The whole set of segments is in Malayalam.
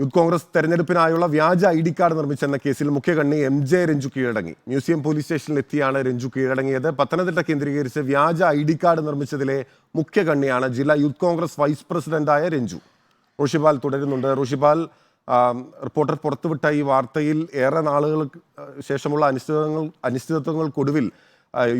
യൂത്ത് കോൺഗ്രസ് തെരഞ്ഞെടുപ്പിനായുള്ള വ്യാജ ഐ ഡി കാർഡ് നിർമ്മിച്ചെന്ന കേസിൽ മുഖ്യകണ്ണി എം ജെ രഞ്ജു കീഴടങ്ങി. മ്യൂസിയം പോലീസ് സ്റ്റേഷനിൽ എത്തിയാണ് രഞ്ജു കീഴടങ്ങിയത്. പത്തനംതിട്ട കേന്ദ്രീകരിച്ച് വ്യാജ ഐ ഡി കാർഡ് നിർമ്മിച്ചതിലെ മുഖ്യകണ്ണിയാണ് ജില്ലാ യൂത്ത് കോൺഗ്രസ് വൈസ് പ്രസിഡന്റായ രഞ്ജു. റോഷിപാൽ തുടരുന്നുണ്ട്. റോഷിപാൽ റിപ്പോർട്ടർ പുറത്തുവിട്ട ഈ വാർത്തയിൽ ഏറെ നാളുകൾക്ക് ശേഷമുള്ള അനിശ്ചിതങ്ങൾ അനിശ്ചിതത്വങ്ങൾക്കൊടുവിൽ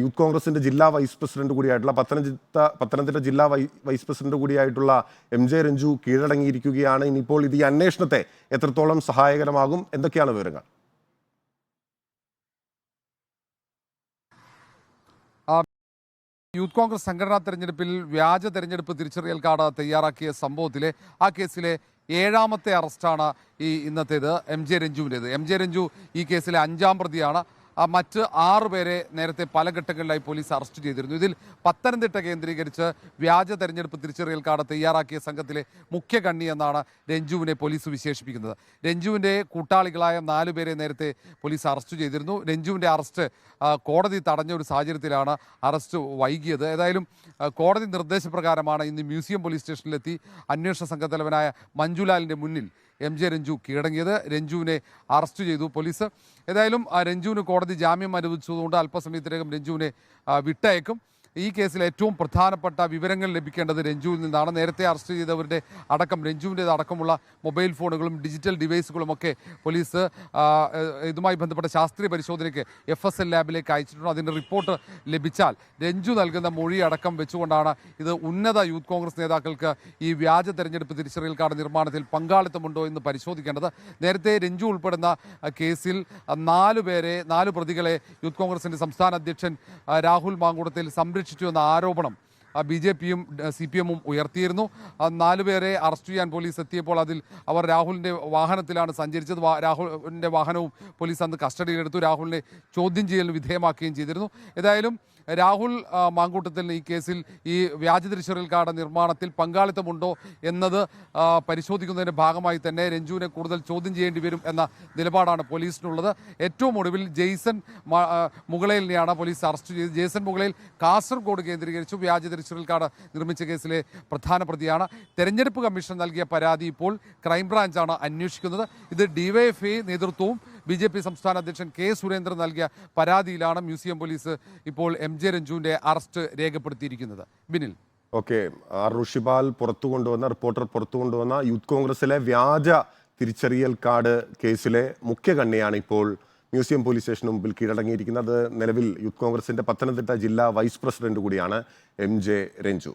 യൂത്ത് കോൺഗ്രസിന്റെ ജില്ലാ വൈസ് പ്രസിഡന്റ് കൂടിയായിട്ടുള്ള പത്തനംതിട്ട പത്തനംതിട്ട ജില്ലാ വൈസ് പ്രസിഡന്റ് കൂടിയായിട്ടുള്ള എം ജെ രഞ്ജു കീഴടങ്ങിയിരിക്കുകയാണ്. ഇനിയിപ്പോൾ ഇത് ഈ അന്വേഷണത്തെ എത്രത്തോളം സഹായകരമാകും? എന്തൊക്കെയാണ് വിവരങ്ങൾ? യൂത്ത് കോൺഗ്രസ് സംഘടനാ തെരഞ്ഞെടുപ്പിൽ വ്യാജ തെരഞ്ഞെടുപ്പ് തിരിച്ചറിയൽ കാർഡ് തയ്യാറാക്കിയ സംഭവത്തിലെ ആ കേസിലെ ഏഴാമത്തെ അറസ്റ്റാണ് ഈ ഇന്നത്തേത് എം ജെ രഞ്ജുവിന്റേത്. എം ജെ രഞ്ജു ഈ കേസിലെ അഞ്ചാം പ്രതിയാണ്. മറ്റ് ആറ് പേരെ നേരത്തെ പല ഘട്ടങ്ങളിലായി പോലീസ് അറസ്റ്റ് ചെയ്തിരുന്നു. ഇതിൽ പത്തനംതിട്ട കേന്ദ്രീകരിച്ച് വ്യാജ തെരഞ്ഞെടുപ്പ് തിരിച്ചറിയൽ കാർഡ് തയ്യാറാക്കിയ സംഘത്തിലെ മുഖ്യ കണ്ണി എന്നാണ് രഞ്ജുവിനെ പോലീസ് വിശേഷിപ്പിക്കുന്നത്. രഞ്ജുവിന്റെ കൂട്ടാളികളായ നാലു പേരെ നേരത്തെ പോലീസ് അറസ്റ്റ് ചെയ്തിരുന്നു. രഞ്ജുവിന്റെ അറസ്റ്റ് കോടതി തടഞ്ഞ ഒരു സാഹചര്യത്തിലാണ് അറസ്റ്റ് വൈകിയത്. ഏതായാലും കോടതി നിർദ്ദേശപ്രകാരമാണ് ഇന്ന് മ്യൂസിയം പോലീസ് സ്റ്റേഷനിലെത്തി. അന്വേഷണ സംഘത്തലവനായ മഞ്ജുലാലിന്റെ മുന്നിൽ എം ജെ രഞ്ജു കീഴടങ്ങിയത്. രഞ്ജുവിനെ അറസ്റ്റ് ചെയ്തു പോലീസ്. ഏതായാലും രഞ്ജുവിന് കോടതി ജാമ്യം അനുവദിച്ചതുകൊണ്ട് അല്പസമയത്തിനകം രഞ്ജുവിനെ വിട്ടയക്കും. ഈ കേസിൽ ഏറ്റവും പ്രധാനപ്പെട്ട വിവരങ്ങൾ ലഭിക്കേണ്ടത് രഞ്ജുവിൽ നിന്നാണ്. നേരത്തെ അറസ്റ്റ് ചെയ്തവരുടെ അടക്കം രഞ്ജുവിന്റെ അടക്കമുള്ള മൊബൈൽ ഫോണുകളും ഡിജിറ്റൽ ഡിവൈസുകളും ഒക്കെ പോലീസ് ഇതുമായി ബന്ധപ്പെട്ട ശാസ്ത്രീയ പരിശോധനയ്ക്ക് എഫ് എസ് എൽ ലാബിലേക്ക് അയച്ചിട്ടുണ്ട്. അതിന്റെ റിപ്പോർട്ട് ലഭിച്ചാൽ രഞ്ജു നൽകുന്ന മൊഴി അടക്കം വെച്ചുകൊണ്ടാണ് ഇത് ഉന്നത യൂത്ത് കോൺഗ്രസ് നേതാക്കൾക്ക് ഈ വ്യാജ തെരഞ്ഞെടുപ്പ് തിരിച്ചറിയൽ കാർഡ് നിർമ്മാണത്തിൽ പങ്കാളിത്തമുണ്ടോ എന്ന് പരിശോധിക്കേണ്ടത്. നേരത്തെ രഞ്ജു ഉൾപ്പെടുന്ന കേസിൽ നാലു പേരെ നാല് പ്രതികളെ യൂത്ത് കോൺഗ്രസിന്റെ സംസ്ഥാന അധ്യക്ഷൻ രാഹുൽ മാങ്കൂടത്തിൽ സംരക്ഷിച്ചു എന്ന ആരോപണം. ബി ജെ പിയും സി പി എമ്മും ഉയർത്തിയിരുന്നു. നാലുപേരെ അറസ്റ്റ് ചെയ്യാൻ പോലീസ് എത്തിയപ്പോൾ അതിൽ അവർ രാഹുലിന്റെ വാഹനത്തിലാണ് സഞ്ചരിച്ചത്. രാഹുലിന്റെ വാഹനവും പോലീസ് അന്ന് കസ്റ്റഡിയിലെടുത്തു. രാഹുലിനെ ചോദ്യം ചെയ്യലിന് വിധേയമാക്കുകയും ചെയ്തിരുന്നു. ഏതായാലും രാഹുൽ മാങ്കൂട്ടത്തിൽ ഈ കേസിൽ ഈ വ്യാജ തിരിച്ചറിയൽ കാർഡ് നിർമ്മാണത്തിൽ പങ്കാളിത്തമുണ്ടോ എന്നത് പരിശോധിക്കുന്നതിന്റെ ഭാഗമായി തന്നെ രഞ്ജുവിനെ കൂടുതൽ ചോദ്യം ചെയ്യേണ്ടി വരും എന്ന നിലപാടാണ് പോലീസിനുള്ളത്. ഏറ്റവും ഒടുവിൽ ജെയ്സൺ മുകളയിലിനെയാണ് പോലീസ് അറസ്റ്റ് ചെയ്തത്. ജെയ്സൺ മുകളയിൽ കാസർഗോഡ് കേന്ദ്രീകരിച്ചു. വ്യാജ തിരിച്ചറിയൽ കാർഡ് നിർമ്മിച്ച കേസിലെ പ്രധാന പ്രതിയാണ്. തെരഞ്ഞെടുപ്പ് കമ്മീഷൻ നൽകിയ പരാതി ഇപ്പോൾ ക്രൈംബ്രാഞ്ചാണ് അന്വേഷിക്കുന്നത്. ഇത് ഡിവൈഎഫ്ഐ നേതൃത്വവും ബി ജെ പി സംസ്ഥാന അധ്യക്ഷൻ കെ സുരേന്ദ്രൻ നൽകിയ പരാതിയിലാണ് മ്യൂസിയം പോലീസ് ഇപ്പോൾ എം ജെ രഞ്ജുവിന്റെ അറസ്റ്റ് രേഖപ്പെടുത്തിയിരിക്കുന്നത്. ബിനിൽ. ഓക്കെ ആർ ഋഷിപാൽ പുറത്തു കൊണ്ടുവന്ന റിപ്പോർട്ടർ പുറത്തു കൊണ്ടുവന്ന യൂത്ത് കോൺഗ്രസിലെ വ്യാജ തിരിച്ചറിയൽ കാർഡ് കേസിലെ മുഖ്യ കണ്ണിയാണ് ഇപ്പോൾ മ്യൂസിയം പോലീസ് സ്റ്റേഷന് മുമ്പിൽ കീഴടങ്ങിയിരിക്കുന്നത്. നിലവിൽ യൂത്ത് കോൺഗ്രസിന്റെ പത്തനംതിട്ട ജില്ലാ വൈസ് പ്രസിഡന്റ് കൂടിയാണ് എം ജെ രഞ്ജു.